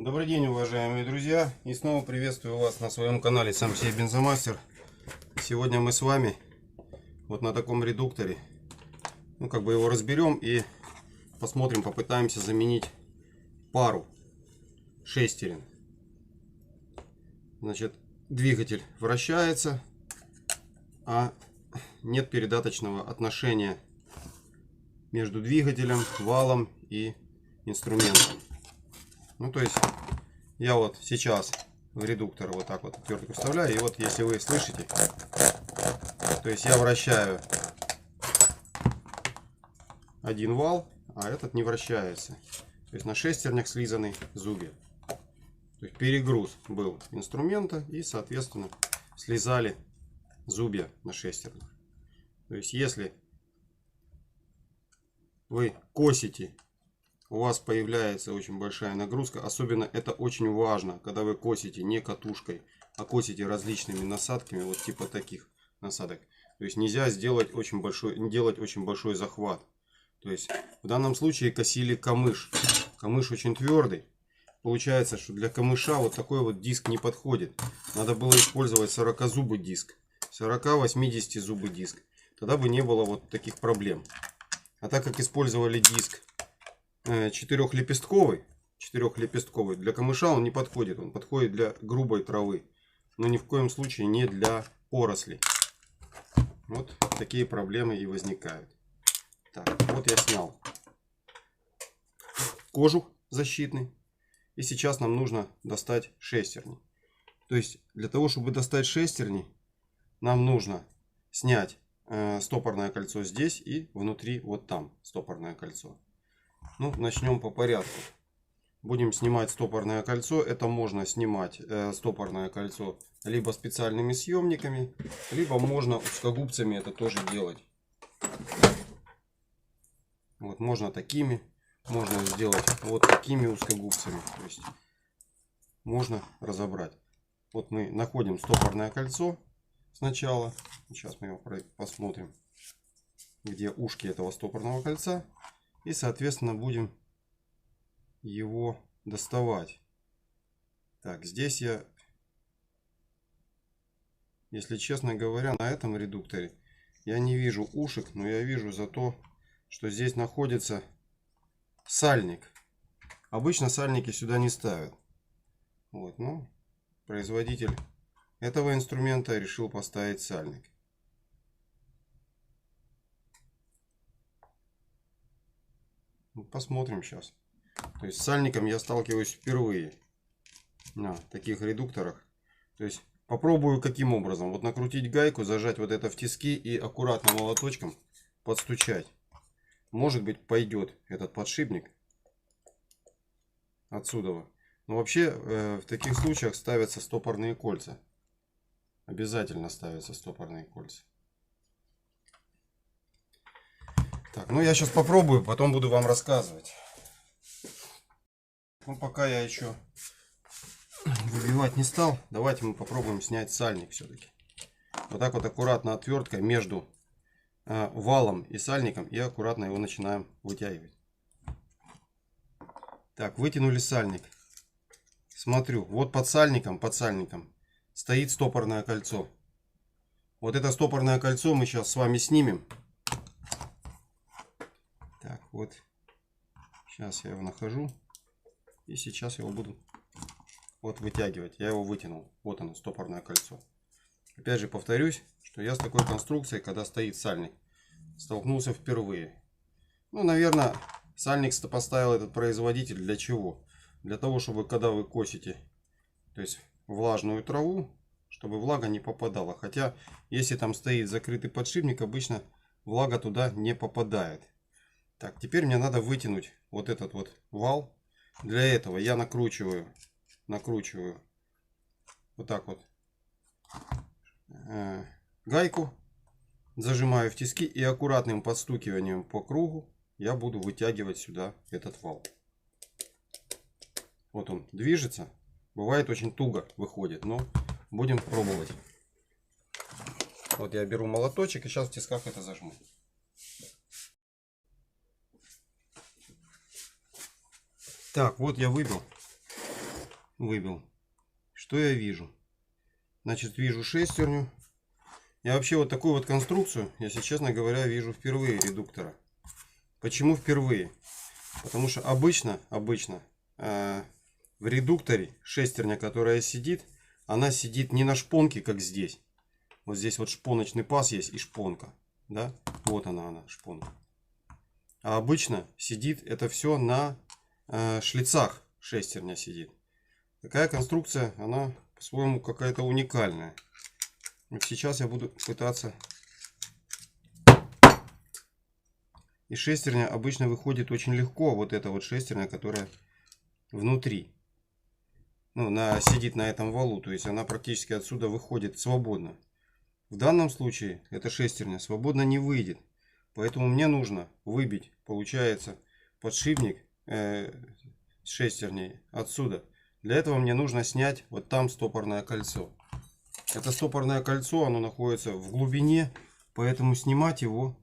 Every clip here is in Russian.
Добрый день, уважаемые друзья! И снова приветствую вас на своем канале Сам себе Бензомастер. Сегодня мы с вами вот на таком редукторе, ну как бы его разберем и посмотрим, попытаемся заменить пару шестерен. Значит, двигатель вращается, а нет передаточного отношения между двигателем, валом и инструментом. Ну, то есть, я вот сейчас в редуктор вот так вот отвертку вставляю. И вот, если вы слышите, то есть я вращаю один вал, а этот не вращается. То есть на шестернях слизаны зубья. То есть перегруз был инструмента и, соответственно, слезали зубья на шестернях. То есть если вы косите у вас появляется очень большая нагрузка. Особенно это очень важно, когда вы косите не катушкой, а косите различными насадками, вот типа таких насадок. То есть нельзя сделать очень большой, делать очень большой захват. То есть в данном случае косили камыш. Камыш очень твердый. Получается, что для камыша вот такой вот диск не подходит. Надо было использовать 40-зубый диск. 40-80 зубый диск. Тогда бы не было вот таких проблем. А так как использовали диск четырехлепестковый, четырехлепестковый, для камыша он не подходит. Он подходит для грубой травы, но ни в коем случае не для поросли. Вот такие проблемы и возникают. Так, вот я снял кожух защитный. И сейчас нам нужно достать шестерни. То есть для того, чтобы достать шестерни, нам нужно снять э, стопорное кольцо здесь и внутри вот там стопорное кольцо. Ну, начнем по порядку. Будем снимать стопорное кольцо. Это можно снимать э, стопорное кольцо либо специальными съемниками, либо можно узкогубцами это тоже делать. Вот можно такими, можно сделать вот такими узкогубцами. То есть можно разобрать. Вот мы находим стопорное кольцо сначала. Сейчас мы его посмотрим, где ушки этого стопорного кольца. И, соответственно, будем его доставать. Так, здесь я, если честно говоря, на этом редукторе я не вижу ушек, но я вижу зато, что здесь находится сальник. Обычно сальники сюда не ставят. Вот, но производитель этого инструмента решил поставить сальник. Посмотрим сейчас. То есть с сальником я сталкиваюсь впервые на таких редукторах. То есть попробую каким образом. Вот накрутить гайку, зажать вот это в тиски и аккуратно молоточком подстучать. Может быть пойдет этот подшипник отсюда. Но вообще э, в таких случаях ставятся стопорные кольца. Обязательно ставятся стопорные кольца. Так, ну я сейчас попробую, потом буду вам рассказывать. Ну пока я еще выбивать не стал, давайте мы попробуем снять сальник все-таки. Вот так вот аккуратно отверткой между э, валом и сальником и аккуратно его начинаем вытягивать. Так, вытянули сальник. Смотрю, вот под сальником, под сальником стоит стопорное кольцо. Вот это стопорное кольцо мы сейчас с вами снимем. Вот. Сейчас я его нахожу. И сейчас его буду вот вытягивать. Я его вытянул. Вот оно, стопорное кольцо. Опять же повторюсь, что я с такой конструкцией, когда стоит сальник, столкнулся впервые. Ну, наверное, сальник поставил этот производитель для чего? Для того, чтобы когда вы косите, то есть влажную траву, чтобы влага не попадала. Хотя, если там стоит закрытый подшипник, обычно влага туда не попадает. Так, теперь мне надо вытянуть вот этот вот вал. Для этого я накручиваю, накручиваю вот так вот э, гайку, зажимаю в тиски и аккуратным подстукиванием по кругу я буду вытягивать сюда этот вал. Вот он движется. Бывает очень туго выходит, но будем пробовать. Вот я беру молоточек и сейчас в тисках это зажму. Так, вот я выбил. выбил. Что я вижу? Значит, вижу шестерню. Я вообще вот такую вот конструкцию, если честно говоря, вижу впервые редуктора. Почему впервые? Потому что обычно, обычно э, в редукторе шестерня, которая сидит, она сидит не на шпонке, как здесь. Вот здесь вот шпоночный паз есть и шпонка. Да? Вот она, она, шпонка. А обычно сидит это все на шлицах шестерня сидит. Такая конструкция, она по-своему какая-то уникальная. Сейчас я буду пытаться... И шестерня обычно выходит очень легко. Вот эта вот шестерня, которая внутри. Ну, на, сидит на этом валу. То есть она практически отсюда выходит свободно. В данном случае эта шестерня свободно не выйдет. Поэтому мне нужно выбить, получается, подшипник э, шестерней отсюда. Для этого мне нужно снять вот там стопорное кольцо. Это стопорное кольцо, оно находится в глубине, поэтому снимать его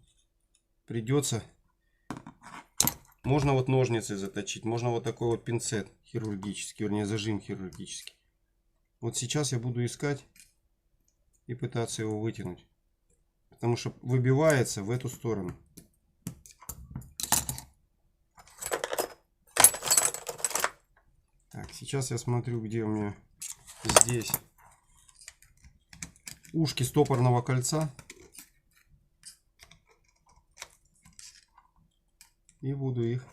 придется. Можно вот ножницы заточить, можно вот такой вот пинцет хирургический, вернее зажим хирургический. Вот сейчас я буду искать и пытаться его вытянуть. Потому что выбивается в эту сторону. Так, сейчас я смотрю, где у меня здесь ушки стопорного кольца. И буду их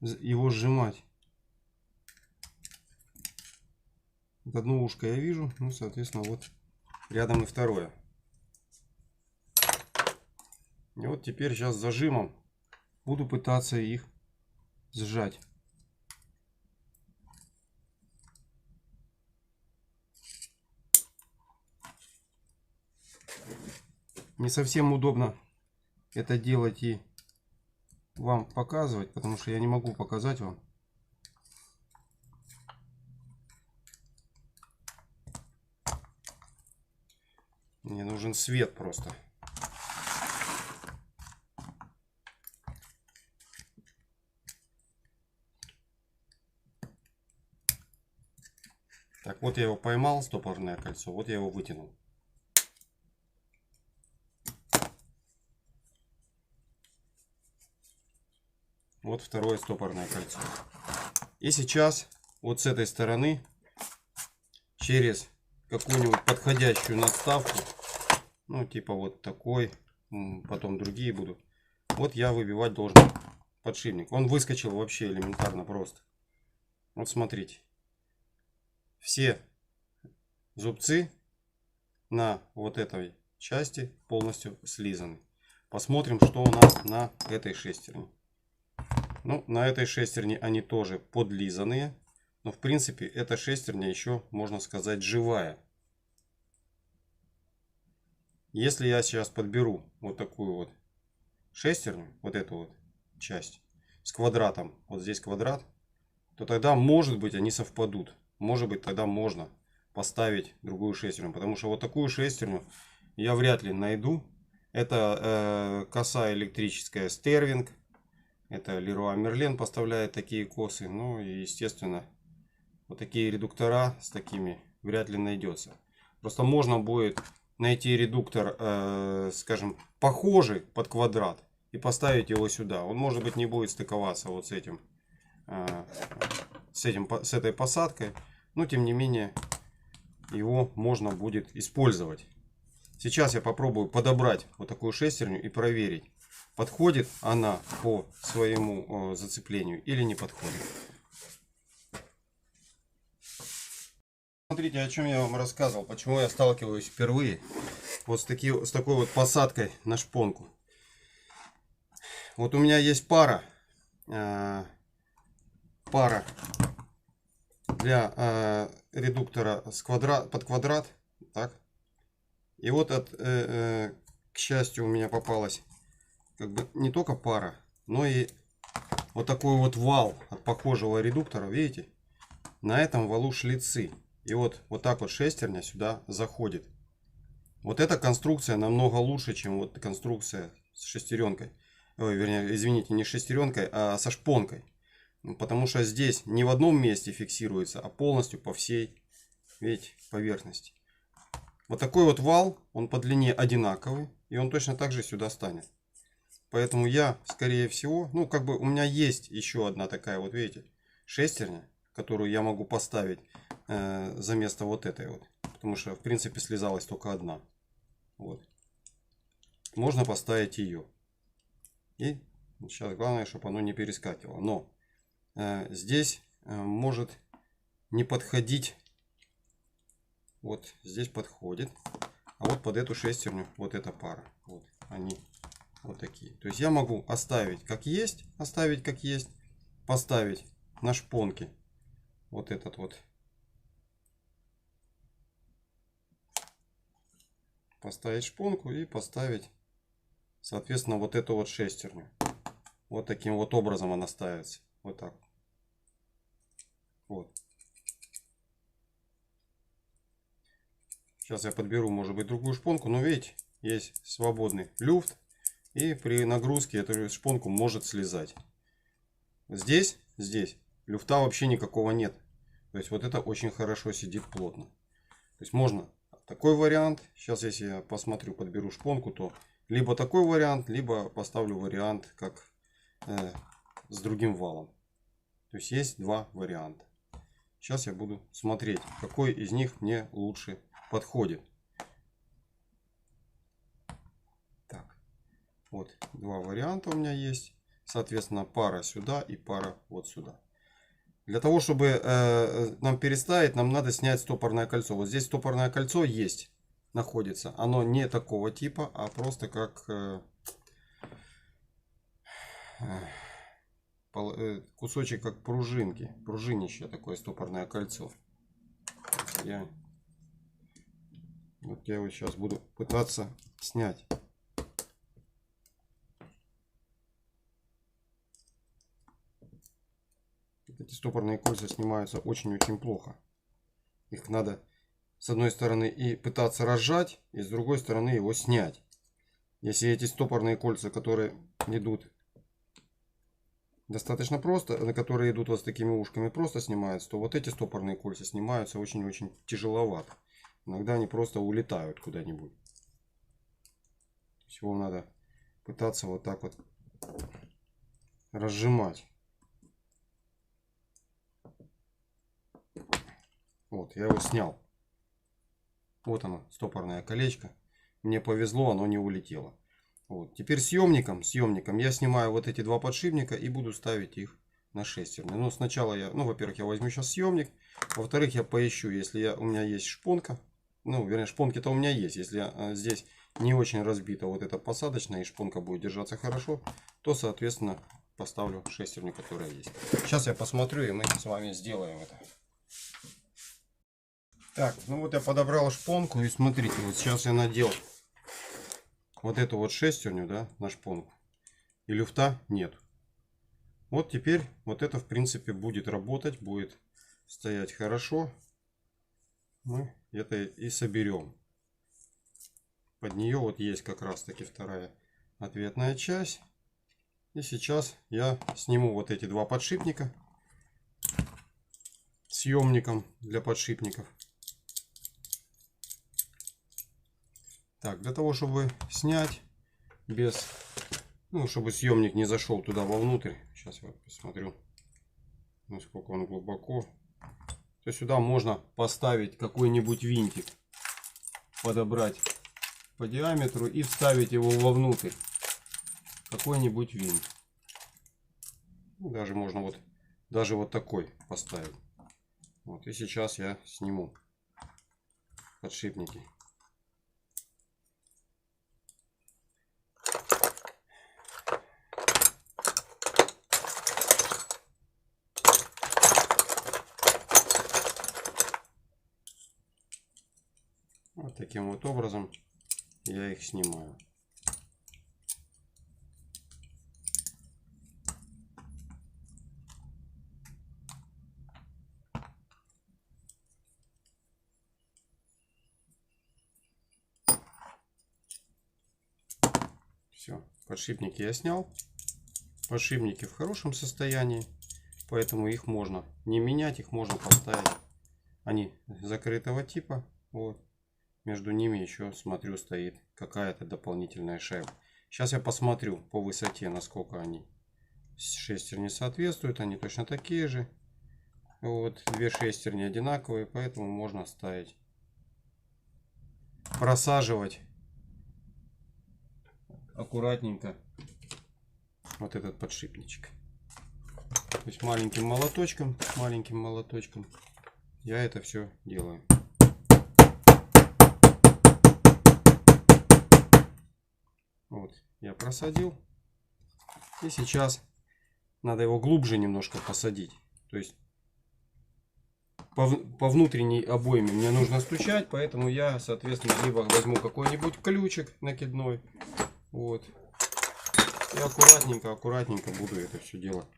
его сжимать. Вот одно ушко я вижу, ну, соответственно, вот рядом и второе. И вот теперь сейчас зажимом буду пытаться их сжать. Не совсем удобно это делать и вам показывать, потому что я не могу показать вам. Мне нужен свет просто. Так, вот я его поймал, стопорное кольцо, вот я его вытянул. Вот второе стопорное кольцо. И сейчас вот с этой стороны через какую-нибудь подходящую надставку, ну типа вот такой, потом другие будут, вот я выбивать должен подшипник. Он выскочил вообще элементарно просто. Вот смотрите. Все зубцы на вот этой части полностью слизаны. Посмотрим, что у нас на этой шестерне. Ну, на этой шестерне они тоже подлизанные. Но в принципе эта шестерня еще, можно сказать, живая. Если я сейчас подберу вот такую вот шестерню, вот эту вот часть, с квадратом, вот здесь квадрат, то тогда, может быть, они совпадут. Может быть, тогда можно поставить другую шестерню. Потому что вот такую шестерню я вряд ли найду. Это э, коса электрическая Стервинг. Это Leroy Merlin поставляет такие косы. Ну и, естественно, вот такие редуктора с такими вряд ли найдется. Просто можно будет найти редуктор, э, скажем, похожий под квадрат и поставить его сюда. Он, может быть, не будет стыковаться вот с этим, э, с, этим, с этой посадкой. Но, тем не менее, его можно будет использовать. Сейчас я попробую подобрать вот такую шестерню и проверить, подходит она по своему э, зацеплению или не подходит. Смотрите, о чем я вам рассказывал, почему я сталкиваюсь впервые вот с, таки, с такой вот посадкой на шпонку. Вот у меня есть пара, э, пара для э, редуктора с квадрат, под квадрат, так. И вот от, э, э, к счастью у меня попалась как бы не только пара, но и вот такой вот вал от похожего редуктора, видите? На этом валу шлицы. И вот, вот так вот шестерня сюда заходит. Вот эта конструкция намного лучше, чем вот конструкция с шестеренкой. Ой, вернее, извините, не шестеренкой, а со шпонкой. Ну, Потому что здесь не в одном месте фиксируется, а полностью по всей видите, поверхности. Вот такой вот вал, он по длине одинаковый, и он точно так же сюда станет. Поэтому я, скорее всего, ну как бы у меня есть еще одна такая вот, видите, шестерня, которую я могу поставить э, за место вот этой вот. Потому что, в принципе, слезалась только одна. Вот. Можно поставить ее. И сейчас главное, чтобы оно не перескакивало. Но э, здесь э, может не подходить. Вот здесь подходит. А вот под эту шестерню вот эта пара. Вот они вот такие. То есть я могу оставить как есть, оставить как есть, поставить на шпонке вот этот вот. Поставить шпонку и поставить, соответственно, вот эту вот шестерню. Вот таким вот образом она ставится. Вот так. Вот. Сейчас я подберу, может быть, другую шпонку. Но видите, есть свободный люфт. И при нагрузке эту шпонку может слезать. Здесь, здесь люфта вообще никакого нет. То есть вот это очень хорошо сидит плотно. То есть можно такой вариант. Сейчас если я посмотрю, подберу шпонку, то либо такой вариант, либо поставлю вариант как э, с другим валом. То есть есть два варианта. Сейчас я буду смотреть, какой из них мне лучше подходит. Так, вот два варианта у меня есть. Соответственно, пара сюда и пара вот сюда. Для того, чтобы э, нам переставить, нам надо снять стопорное кольцо. Вот здесь стопорное кольцо есть, находится. Оно не такого типа, а просто как э, э, кусочек как пружинки. Пружинище такое стопорное кольцо. Я, вот я его сейчас буду пытаться снять. Эти стопорные кольца снимаются очень-очень плохо. Их надо с одной стороны и пытаться разжать, и с другой стороны его снять. Если эти стопорные кольца, которые идут достаточно просто, на которые идут вот с такими ушками, просто снимаются, то вот эти стопорные кольца снимаются очень-очень тяжеловато. Иногда они просто улетают куда-нибудь. Всего надо пытаться вот так вот разжимать. Вот, я его снял. Вот оно, стопорное колечко. Мне повезло, оно не улетело. Вот. Теперь съемником, съемником я снимаю вот эти два подшипника и буду ставить их на шестерню. Ну, сначала я, ну, во-первых, я возьму сейчас съемник. Во-вторых, я поищу, если я, у меня есть шпонка. Ну, вернее, шпонки-то у меня есть. Если а, здесь не очень разбита вот эта посадочная и шпонка будет держаться хорошо, то, соответственно, поставлю шестерню, которая есть. Сейчас я посмотрю, и мы с вами сделаем это. Так, ну вот я подобрал шпонку и смотрите, вот сейчас я надел вот эту вот шестерню, да, на шпонку. И люфта нет. Вот теперь вот это в принципе будет работать, будет стоять хорошо. Мы это и соберем. Под нее вот есть как раз таки вторая ответная часть. И сейчас я сниму вот эти два подшипника съемником для подшипников. Так, для того, чтобы снять без, ну, чтобы съемник не зашел туда вовнутрь. Сейчас я посмотрю, насколько он глубоко. То сюда можно поставить какой-нибудь винтик, подобрать по диаметру и вставить его вовнутрь. Какой-нибудь винт. Ну, даже можно вот, даже вот такой поставить. Вот, и сейчас я сниму подшипники. Вот таким вот образом я их снимаю. Все, подшипники я снял. Подшипники в хорошем состоянии. Поэтому их можно не менять, их можно поставить. Они закрытого типа. Вот. Между ними еще, смотрю, стоит какая-то дополнительная шайба. Сейчас я посмотрю по высоте, насколько они шестерни соответствуют. Они точно такие же. Вот, две шестерни одинаковые, поэтому можно ставить. Просаживать аккуратненько вот этот подшипничек. То есть маленьким молоточком, маленьким молоточком я это все делаю. Вот, я просадил. И сейчас надо его глубже немножко посадить. То есть по, по внутренней обойме мне нужно стучать, поэтому я, соответственно, либо возьму какой-нибудь ключик накидной, вот, и аккуратненько, аккуратненько буду это все дело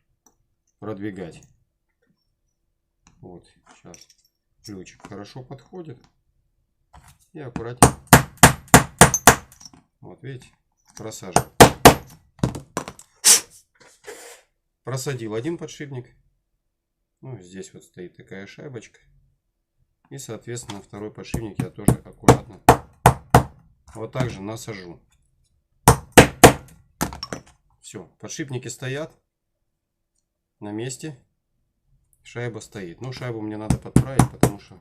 продвигать. Вот, сейчас ключик хорошо подходит. И аккуратненько. Вот, видите, просаживаю. Просадил один подшипник. Ну, здесь вот стоит такая шайбочка. И, соответственно, второй подшипник я тоже аккуратно вот так же насажу. Все, подшипники стоят на месте. Шайба стоит. Ну, шайбу мне надо подправить, потому что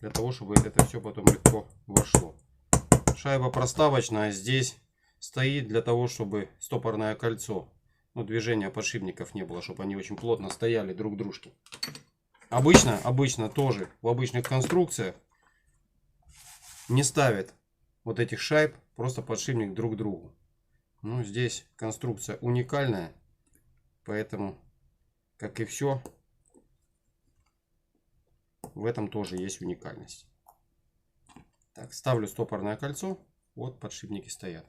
для того, чтобы это все потом легко вошло. Шайба проставочная здесь стоит для того, чтобы стопорное кольцо ну, движения подшипников не было, чтобы они очень плотно стояли друг к дружке. Обычно, обычно тоже в обычных конструкциях не ставят вот этих шайб просто подшипник друг к другу. Ну, здесь конструкция уникальная, поэтому, как и все, в этом тоже есть уникальность. Так, ставлю стопорное кольцо, вот подшипники стоят.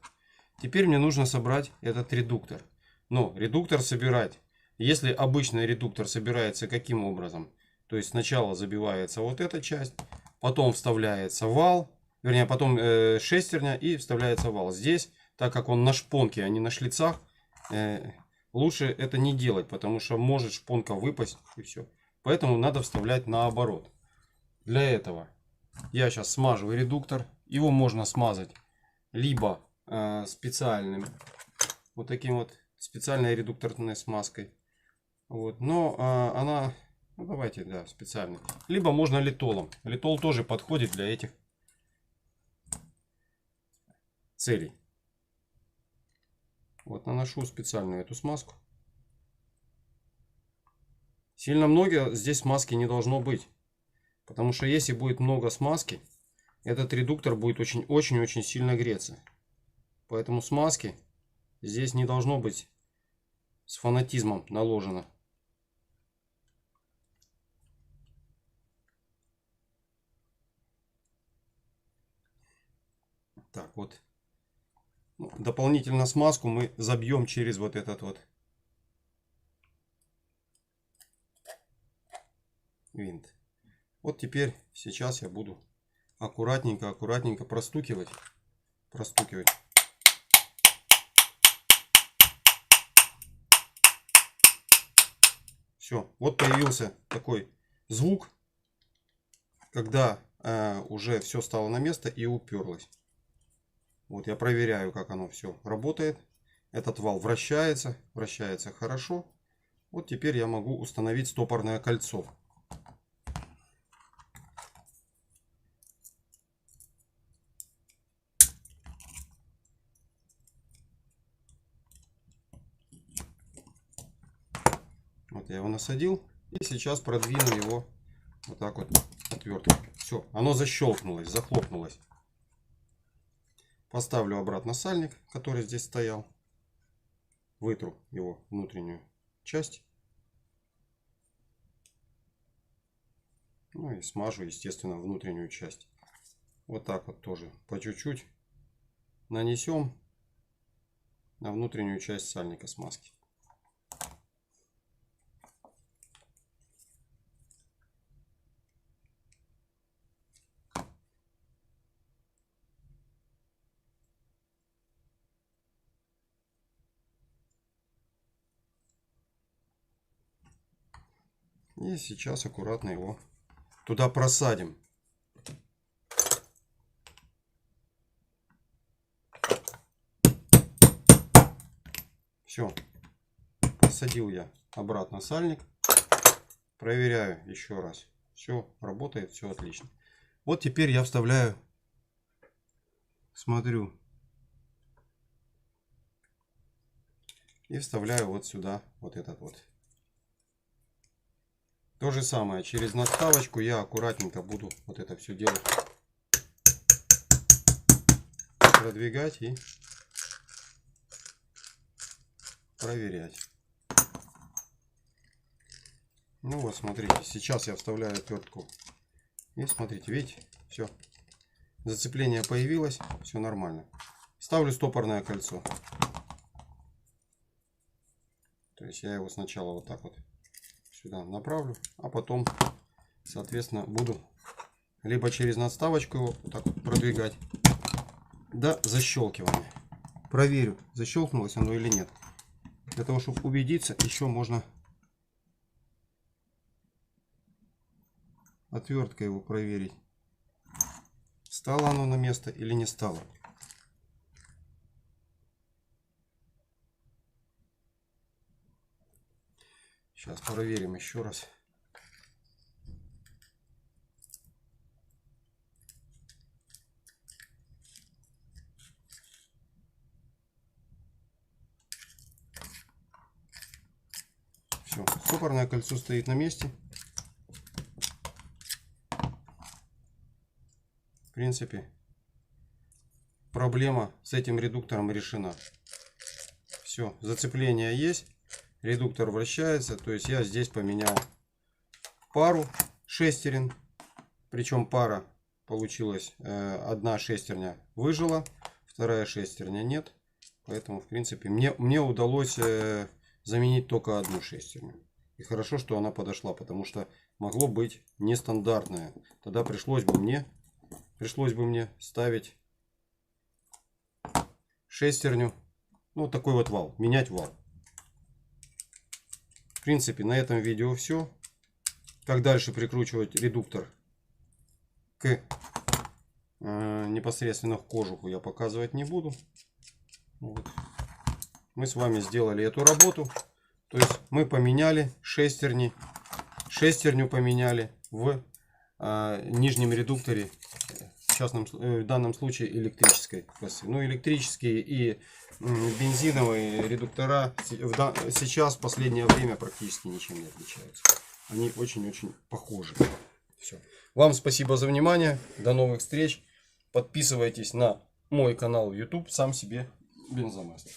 Теперь мне нужно собрать этот редуктор. Но редуктор собирать, если обычный редуктор собирается каким образом? То есть сначала забивается вот эта часть, потом вставляется вал, вернее потом э, шестерня и вставляется вал. Здесь, так как он на шпонке, а не на шлицах, э, лучше это не делать, потому что может шпонка выпасть и все. Поэтому надо вставлять наоборот. Для этого я сейчас смажу редуктор. Его можно смазать либо специальным вот таким вот специальной редукторной смазкой. Вот. Но а, она, ну давайте, да, специальный. Либо можно литолом. Литол тоже подходит для этих целей. Вот наношу специальную эту смазку. Сильно много здесь смазки не должно быть. Потому что если будет много смазки, этот редуктор будет очень-очень-очень сильно греться. Поэтому смазки Здесь не должно быть с фанатизмом наложено. Так, вот. Ну, дополнительно смазку мы забьем через вот этот вот винт. Вот теперь, сейчас я буду аккуратненько, аккуратненько простукивать. Простукивать. Все, вот появился такой звук, когда э, уже все стало на место и уперлось. Вот я проверяю, как оно все работает. Этот вал вращается, вращается хорошо. Вот теперь я могу установить стопорное кольцо. я его насадил. И сейчас продвину его вот так вот отверткой. Все, оно защелкнулось, захлопнулось. Поставлю обратно сальник, который здесь стоял. Вытру его внутреннюю часть. Ну и смажу, естественно, внутреннюю часть. Вот так вот тоже по чуть-чуть нанесем на внутреннюю часть сальника смазки. И сейчас аккуратно его туда просадим. Все. Посадил я обратно сальник. Проверяю еще раз. Все работает, все отлично. Вот теперь я вставляю, смотрю. И вставляю вот сюда вот этот вот. То же самое, через надставочку я аккуратненько буду вот это все делать. Продвигать и проверять. Ну вот, смотрите, сейчас я вставляю отвертку. И смотрите, видите, все. Зацепление появилось, все нормально. Ставлю стопорное кольцо. То есть я его сначала вот так вот сюда направлю, а потом, соответственно, буду либо через надставочку его вот так вот продвигать до защелкивания. Проверю, защелкнулось оно или нет. Для того, чтобы убедиться, еще можно отверткой его проверить. Стало оно на место или не стало. Сейчас проверим еще раз. Все, стопорное кольцо стоит на месте. В принципе, проблема с этим редуктором решена. Все, зацепление есть редуктор вращается. То есть я здесь поменял пару шестерен. Причем пара получилась. Э, одна шестерня выжила, вторая шестерня нет. Поэтому, в принципе, мне, мне удалось э, заменить только одну шестерню. И хорошо, что она подошла, потому что могло быть нестандартная. Тогда пришлось бы мне, пришлось бы мне ставить шестерню. Ну, такой вот вал, менять вал. В принципе, на этом видео все. Как дальше прикручивать редуктор к э, непосредственно в кожуху я показывать не буду. Вот. Мы с вами сделали эту работу. То есть мы поменяли шестерни. Шестерню поменяли в э, нижнем редукторе частном, э, в данном случае электрической. Ну, электрические и бензиновые редуктора сейчас в последнее время практически ничем не отличаются. Они очень-очень похожи. Все. Вам спасибо за внимание. До новых встреч. Подписывайтесь на мой канал YouTube. Сам себе бензомастер.